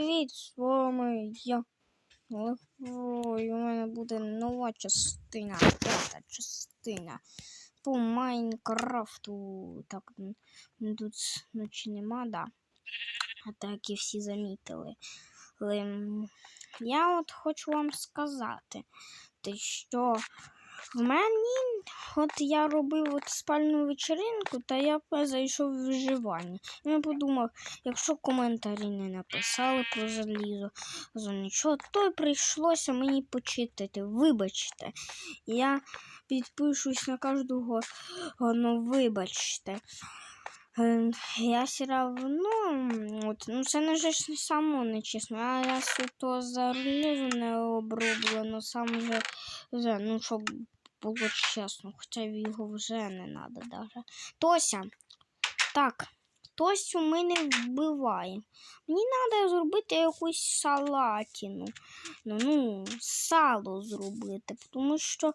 Привіт, з вами я. Ой, у мене буде нова частина, п'ята частина по Майнкрафту. Так, тут ночі нема, да. А так і всі замітили. Я от хочу вам сказати, що в мені, от я робив от спальну вечеринку, та я зайшов в виживання. Я подумав, якщо коментарі не написали про залізо, за нічого, то й прийшлося мені почитати. Вибачте, я підпишусь на кожного, ну вибачте. Я все равно, от, ну це не ж само нечесно, а я то залізо не оброблено, сам вже, вже ну щоб було чесно, хоча його вже не треба даже. Тося, так, Тосю ми не вбиваємо. Мені треба зробити якусь салатину. Ну, ну, сало зробити, тому що,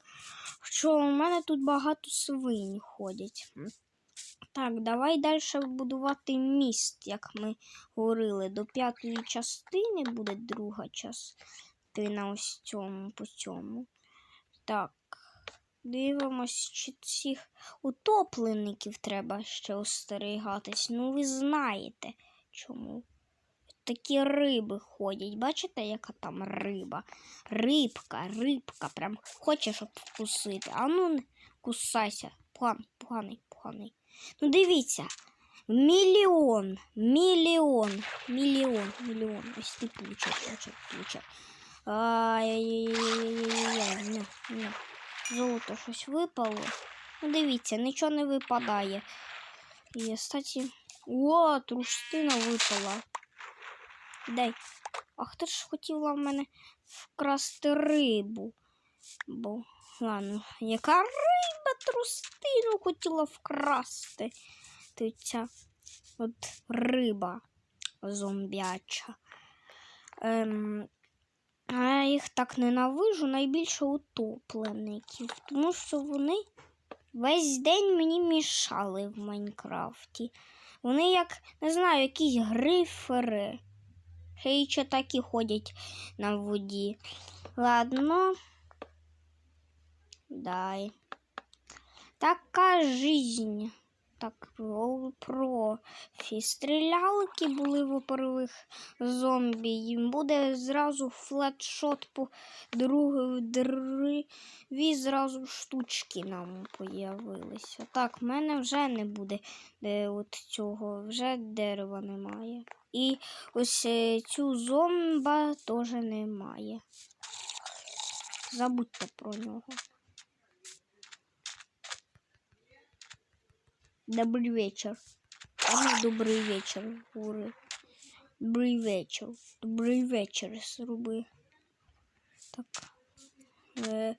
що у мене тут багато свинь ходять. Так, давай далі будувати міст, як ми говорили. До п'ятої частини буде друга частина ось цьому по цьому. Так, дивимось, чи цих утопленників треба ще остерігатись. Ну, ви знаєте чому. Такі риби ходять. Бачите, яка там риба? Рибка, рибка, прям хоче, щоб вкусити. А ну кусайся. Поганий, поганий, поганий. Ну дивіться. Мільйон, мільйон, мільйон, мільйон. Ось ти получив, получив, получив. Ай-яй-яй-яй-яй-яй. Золото щось випало. Ну дивіться, нічого не випадає. І, кстати, о, трустина випала. Дай. А хто ж хотіла в мене вкрасти рибу? Бо, ладно, яка риба трустину хотіла вкрасти? Ти ця от риба зомбяча. Ем, а я їх так ненавижу найбільше утоплеників, тому що вони весь день мені мішали в Майнкрафті. Вони як, не знаю, якісь грифери. Ще й ще такі ходять на воді. Ладно. Дай. Така жизнь. Так, про- профі. Стрілялки були в первих зомбі. Їм буде зразу флетшот по другій дві зразу штучки нам появилися. Так, в мене вже не буде де, от цього, вже дерева немає. І ось е, цю зомба теж немає. Забудьте про нього. Добрий вечір. Добрий вечір, Ури. Добрий вечір. Добрий вечір, зроби. Так. Е,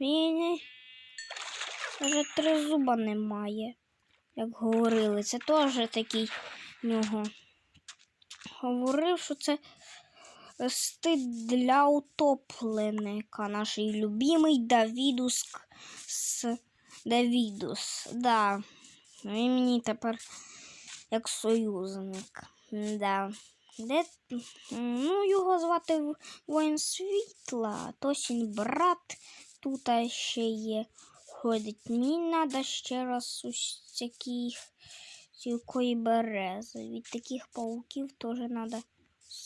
Він вже три зуба немає, як говорили. Це теж такий нього. Говорив, що це стид для утопленика. Наш любимий Давідус з Давідус. Да. Він мені тепер як союзник. Да. Де, ну, його звати Воїн Світла, Тосін брат тут ще є. Ходить. Мені треба ще раз ось таких берези. Від таких пауків теж треба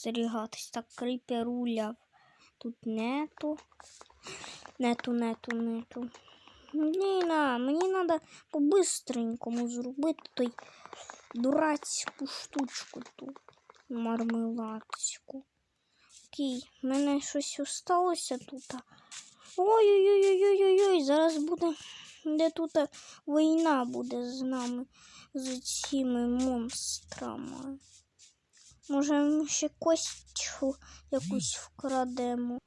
остерігатись. Так, кріперуля. Тут нету. Нету, нету, нету. Ніна, мені треба по-бистренькому зробити той дурацьку штучку тут. Мармеладську. Окей, в мене щось осталося тут. Ой-ой-ой-ой-ой-ой, зараз буде. Де тут війна буде з нами, з цими монстрами. Може, ще костю якусь вкрадемо.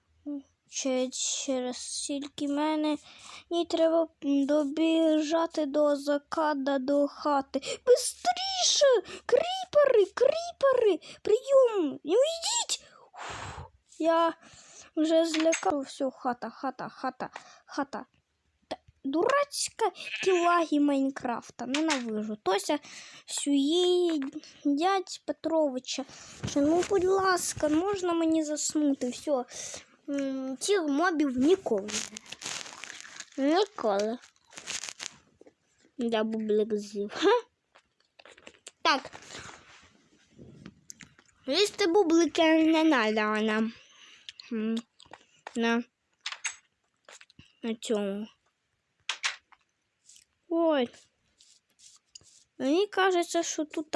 Чи через стільки мене і треба добіжати до закада до хати. Бистріше! Кріпери, кріпери! Прийом! Ну йдіть! Я вже злякав. Все, хата, хата, хата, хата. Дурацька кілагі Майнкрафта. Ненавижу. Тося дядь Петровича. Ну, будь ласка, можна мені заснути? Все. Цих мобів ніколи. Ніколи. Я бублик з'їв. Так. Їсти бублики не надо нам. На. На цьому. Ой. Мені кажеться, що тут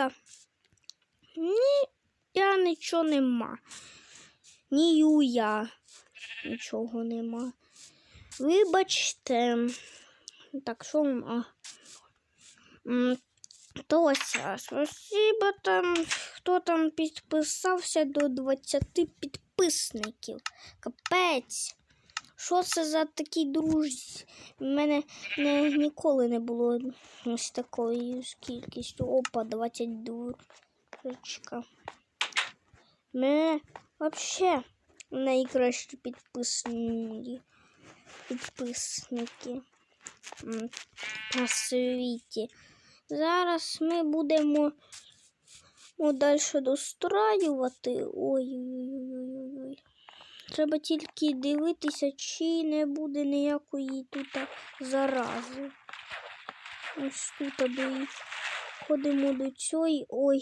ні, я нічого нема. Ні юя. Нічого нема. Вибачте. Так, що а? Тося, спасибо там, хто там підписався до 20 підписників. Капець. Що це за такі друзі? У мене не, ніколи не було ось такої кількістю. Опа, 22. Ручка. Мене взагалі найкращі підписники. Підписники на світі. Зараз ми будемо ну, далі достраювати. Ой-ой-ой. Треба тільки дивитися, чи не буде ніякої тут зарази. Ось тут до ходимо до цієї. Ой.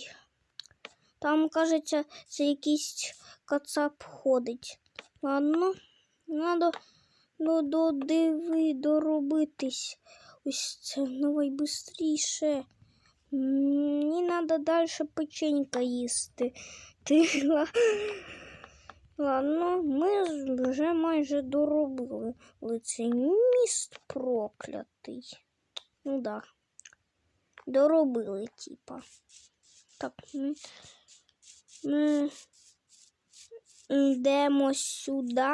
Там, кажеться, це якийсь кацап ходить. Ладно, треба до, до диви доробитись. Ось це давай швидше. Мені треба далі печенька їсти. Ти Ладно, ми вже майже доробили цей міст проклятий. Ну да. Доробили, типа. Так, ми, ми йдемо сюди.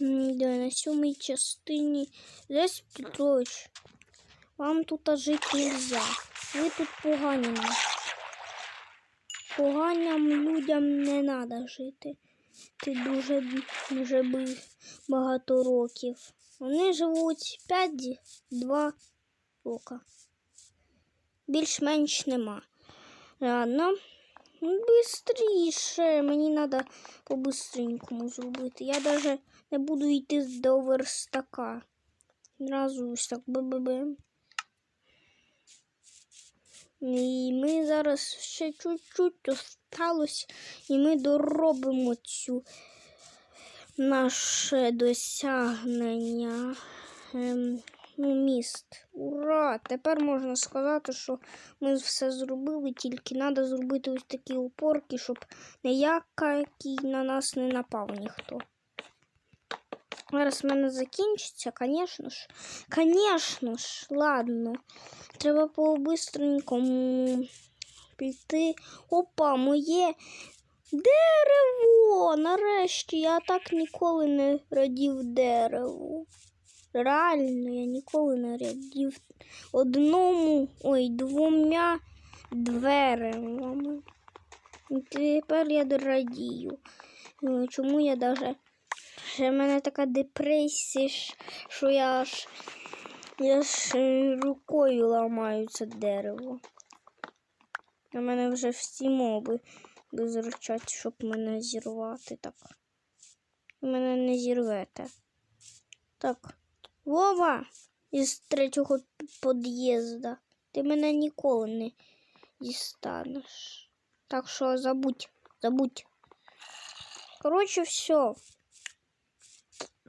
Де на сьомій частині. Десь Петрович. Вам тут жити нельзя. Ви тут погані. Поганям людям не треба жити. Ти дуже вже багато років. Вони живуть 5-2 роки. Більш-менш нема. Ладно. Бистріше. Мені треба по-бистренькому зробити. Я навіть не буду йти до верстака. Зразу ось так бе-бе-бе. І ми зараз ще чуть-чуть осталось, і ми доробимо цю наше досягнення. Ем, ну, міст. Ура! Тепер можна сказати, що ми все зробили, тільки треба зробити ось такі опорки, щоб ніякий на нас не напав ніхто. Зараз в мене закінчиться, звісно ж. Звісно ж, ладно. Треба по-бистренькому піти. Опа, моє дерево! Нарешті я так ніколи не радів дереву. Реально, я ніколи не радів одному, ой, двома дверевами. Тепер я радію. Ну, Чому я даже Ще в мене така депресія, що я аж я ж е, рукою ламаю це дерево. У мене вже всі моби безручать, щоб мене зірвати. Так. Мене не зірвете. Так. Вова із третього під'їзду. Ти мене ніколи не дістанеш. Так що забудь, забудь. Коротше, все.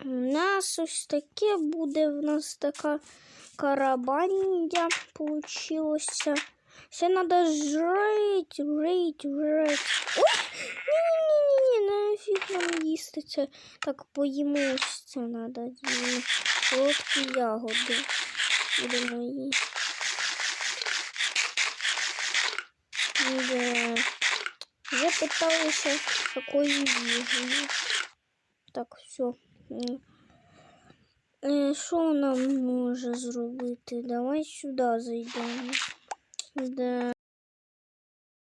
У нас ось таке буде в нас така карабання получилося. Ще треба жрить, жрить, жрить. Ой! Ні-ні-ні, нафіг нам їсти це. Так поїмо це треба. Солодкі ягоди. Будемо їсти. Да. Вже питалися, якою їжею. Так, все. Що нам може зробити? Давай сюди зайдемо. Да.